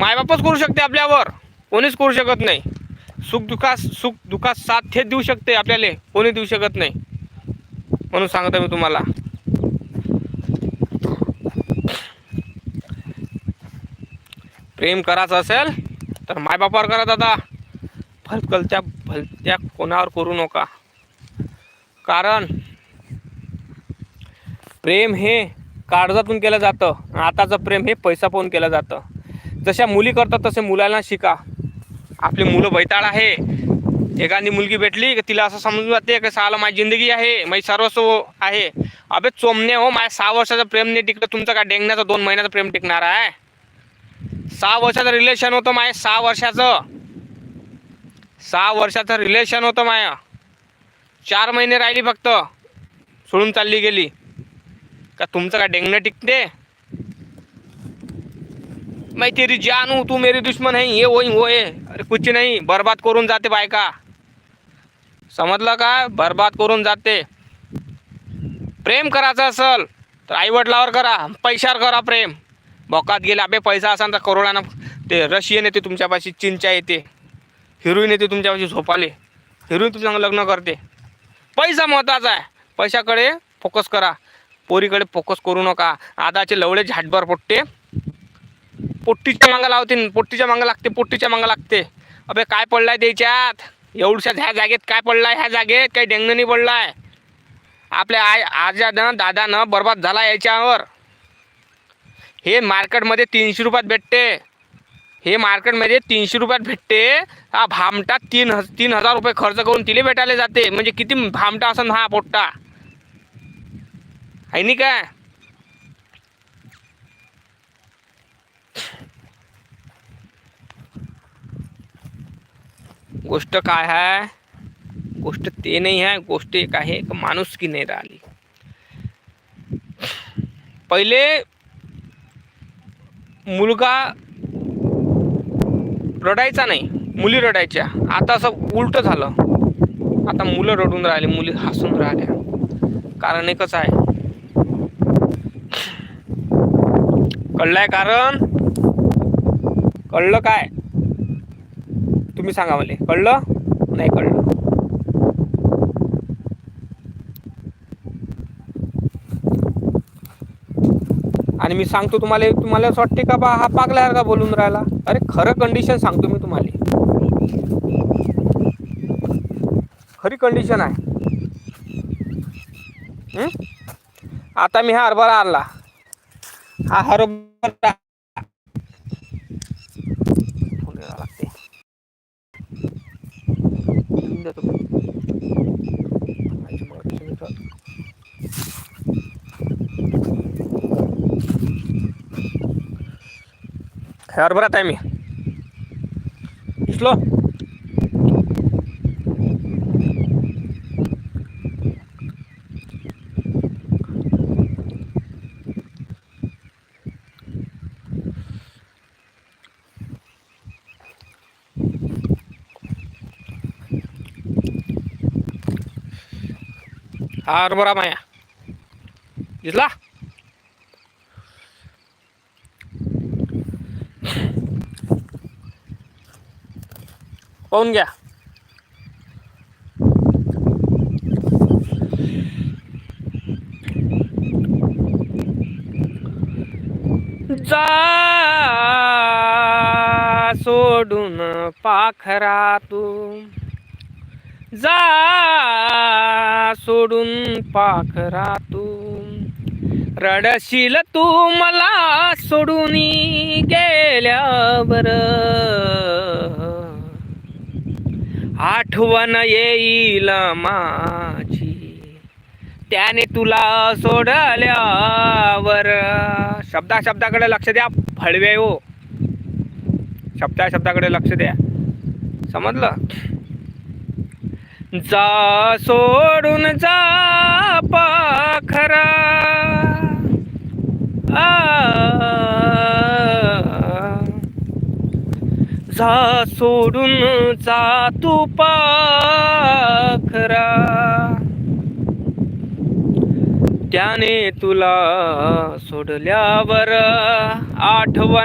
मायबापच करू शकते आपल्यावर. कोणीच करू शकत नाही. सुख दुखास सुख दुखात साथ हे देऊ शकते आपल्याला. कोणी देऊ शकत नाही. म्हणून सांगतो मी तुम्हाला. प्रेम करायचं असेल तर मायबापावर करा दादा. भलकलत्या भलत्या कोणावर करू नका. कारण प्रेम हे काळजातून केलं जातं. आताचं प्रेम हे पैसा पाहून केलं जातं. जशा मुली करतात तसे मुलांना शिका. आपली मुलं बैताळ आहे. एखादी मुलगी भेटली की तिला असं समजून जाते की साला माझी जिंदगी आहे माझी सर्वस्व आहे. अबे चोमने हो माझ्या सहा वर्षाचं प्रेम नाही टिकलं तुमचं काय डेंगण्याचं दोन महिन्याचं प्रेम टिकणार आहे? सहा वर्षाचं रिलेशन होतं माझ्या सहा वर्षाचं. सहा वर्षाचं रिलेशन होतं माया. चार महिने राहिली फक्त. सोडून चालली गेली. का तुमचं काय डेंगणं टिकते? मैं तेरी जान हूँ तू मेरी दुश्मन है ये वही वो है। अरे कुछ नहीं बर्बाद करून जाते बायका समजलं का? बर्बाद करून जाते। प्रेम करायचं असल। तर आईवडिलावर करा पैशावर करा प्रेम। भोकात गेला बे पैसा असाल तर करोडानं ते रशियन येते तुमच्यापाशी चिंचा येते। हिरोईन येते तुमच्यापाशी झोपाले। हिरोईन तुमच्या लग्न करते। पैसा महत्त्वाचा आहे। पैशाकडे फोकस करा। पोरीकडे फोकस करू नका। आदाचे लवळे झाटभर पोट्टे पोट्टीच्या मागं लावते पोट्टीच्या मागं लागते पोट्टीच्या मागं लागते. अबे काय पडलाय त्याच्यात? एवढ्या ह्या जागेत काय पडलाय? ह्या जागेत काही डेंगणं नाही पडलाय. आपल्या आय आजानं दादानं बर्बाद झाला याच्यावर. हे मार्केटमध्ये तीनशे रुपयात भेटते. हे मार्केटमध्ये तीनशे रुपयात भेटते. हा भामटा तीन ह तीन हजार रुपये खर्च करून तिले भेटायला जाते. म्हणजे किती भामटा असन हा पोट्टा. आहे नी काय? गोष्ट काय आहे गोष्ट ते नाही आहे गोष्ट एक आहे का माणूस की नाही राहिली. पहिले मुलगा रडायचा नाही मुली रडायच्या. आता असं उलट झालं. आता मुलं रडून राहिली मुली हसून राहिल्या. कारण एकच आहे. कळलंय कारण? कळलं काय? तुम्ही सांगा मला. कळलं? नाही कळलं. आणि मी सांगतो तुम्हाला तुम्हाला असं वाटते का बा हा पागल्यासारखा बोलून राहिला? अरे खरं कंडिशन सांगतो मी तुम्हाला. खरी कंडिशन आहे. आता मी हा हरभरा आणला. हा हरभरा हरभरात आहे मी दिसलो हा हरभरा माया दिसला पाहून घ्या. जा सोडून पाखरा तू जा सोडून पाखरा तू रडशील तू मला सोडून गेल्यावर. आठवण येईल माझी. त्याने तुला सोडल्यावर. शब्दा शब्दाकडे लक्ष द्या फळवे हो. शब्दा शब्दाकडे लक्ष द्या. समजलं? जा सोडून जा पाखरा तुझा सोडून जा तू पाखरा. त्याने तुला सोडल्यावर आठवण